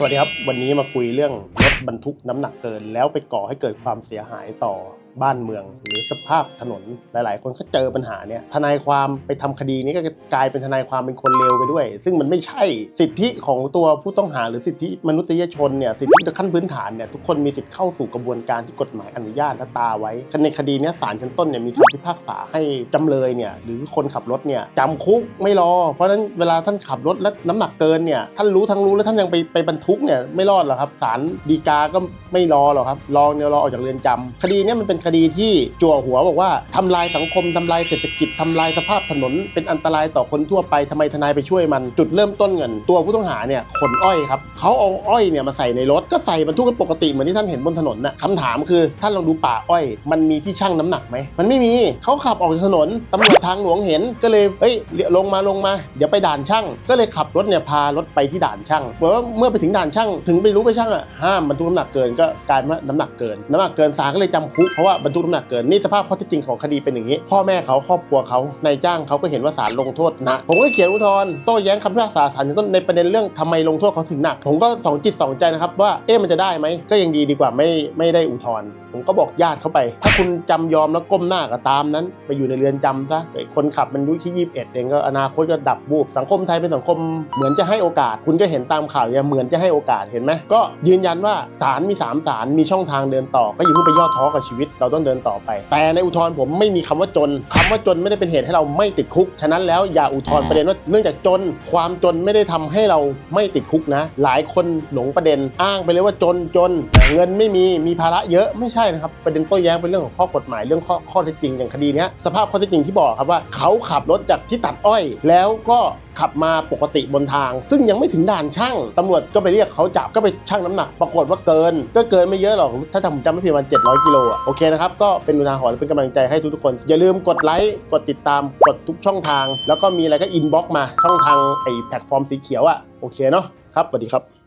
สวัสดีครับ วันนี้มาคุยเรื่องรถบรรทุกน้ำหนักเกิน แล้วไปก่อให้เกิดความเสียหายต่อบ้านเมือง หรือสภาพถนนหลาย ๆ คนก็เจอปัญหาเนี่ยทนายความไปทำคดีนี้ก็กลายเป็นทนายความเป็นคนเลวไปด้วย ซึ่งมันไม่ใช่สิทธิของตัวผู้ต้องหาหรือสิทธิมนุษยชนเนี่ยสิทธิขั้นพื้นฐานเนี่ยทุกคนมีสิทธิเข้าสู่กระบวนการที่กฎหมายอนุญาตและตาไว้ในคดีนี้ศาลชั้นต้นเนี่ยมีคำพิพากษาให้จำเลยเนี่ยหรือคนขับรถเนี่ยจำคุกไม่รอ เพราะฉะนั้นเวลาท่านขับรถและน้ำหนักเกินเนี่ยท่านรู้ทั้งรู้แล้วท่านยังไปไปบรรทุกเนี่ยไม่รอดหรอกครับศาลฎีกาก็ไม่รอหรอกครับรอเนี่ยรอออกจากเรือนจำคดีเนี้ยมันเป็นคดีที่จั่วหัวบอกว่าทำลายสังคมทำลายเศรษฐกิจทำลายสภาพถนน เป็นอันตรายต่อคนทั่วไปทำไมทนายไปช่วยมันจุดเริ่มต้นเงินตัวผู้ต้องหาเนี่ยขนอ้อยครับเขาเอาอ้อยเนี่ยมาใส่ในรถก็ใส่บรรทุกกันปกติเหมือนที่ท่านเห็นบนถนนนะคำถามคือท่านลองดูป่าอ้อย มันมีที่ชั่งน้ำหนักไหมมันไม่มีเขาขับออกจากถนนตำรวจทางหลวงเห็นก็เลยเฮ้ยลงมาลงมา เดี๋ยวไปด่านช่าง ก็เลยขับรถเนี่ยพารถไปที่ด่านช่างเพราะว่าเมื่อไปถึงด่านช่างถึงไปรู้ไปช่างอะห้ามบรรทุกน้ำหนักเกินก็กลายเป็นว่าน้ำหนักเกิน น้ำหนักเกินศาก็เลยจำคุกเพราะว่าบรรทุกน้ำหนักเกินนี่สภาพข้อเท็จจริงของคดีเป็นอย่างนี้ พ่อแม่เขาครอบครัวเขานายจ้างเขาก็เห็นว่าศาลลงโทษหนักผมก็เขียนอุทธรณ์โต้แย้งคำพิพากษาศาลชั้นต้นในประเด็นเรื่องทำไมลงโทษเขาถึงหนัก ผมก็สองจิตสองใจนะครับว่าเอ๊ะมันจะได้ไหมก็ยังดีดีกว่าไม่ไม่ได้อุทธรณ์ผมก็บอกญาติเขาไป ถ้าคุณจำยอมแล้วก้มหน้าก็ตามนั้น ไปอยู่ในเรือนจำซะคนขับมันอายุแค่ยี่เอ็ดเองก็อนาคตก็ดับบูบสังคมไทยเป็นสังคมเหมือนจะให้โอกาส คุณก็เห็นตามข่าวอย่างเหมือนจะให้โอกาสเห็นไหมก็ยืนยันว่าศาลมีสามศาลมีช่องทางเดินต่อ ก็อย่าเพิ่งไปย่อท้อกับชีวิต เราต้องเดินต่อไป แต่ในอุทธรณ์ผมไม่มีคำว่าจนคำว่าจนไม่ได้เป็นเหตุให้เราไม่ติดคุกฉะนั้นแล้วอย่าอุทธรณ์ประเด็นว่าเนื่องจากจน ความจนไม่ได้ทำให้เราไม่ติดคุกนะ หลายคนหลงประเด็นอ้างไปเลยว่าจนจนแต่เงินไม่มีมีภาระเยอะไม่ใช่่นะครับประเด็นโต้แย้งเป็นเรื่องของข้อกฎหมายเรื่องข้อข้อเท็จจริงอย่างคดีนี้สภาพข้อเท็จจริงที่บอกครับว่าเขาขับรถจากที่ตัดอ้อย แล้วก็ขับมาปกติบนทาง ซึ่งยังไม่ถึงด่านช่างตำรวจก็ไปเรียกเขาจับก็ไปชั่งน้ำหนัก ปรากฏว่าเกิน ก็เกินไม่เยอะหรอก ถ้าผมจำไม่ผิดมาณ700กิโลอะโอเคนะครับ ก็เป็นอุทาหรณ์เป็นกำลังใจให้ทุกๆคน อย่าลืมกดไลค์กดติดตามกดทุกช่องทาง แล้วก็มีอะไรก็อินบ็อกมาช่องทางไอ้แพลตฟอร์มสีเขียวอะโอเคเนาะครับสวัสดีครับ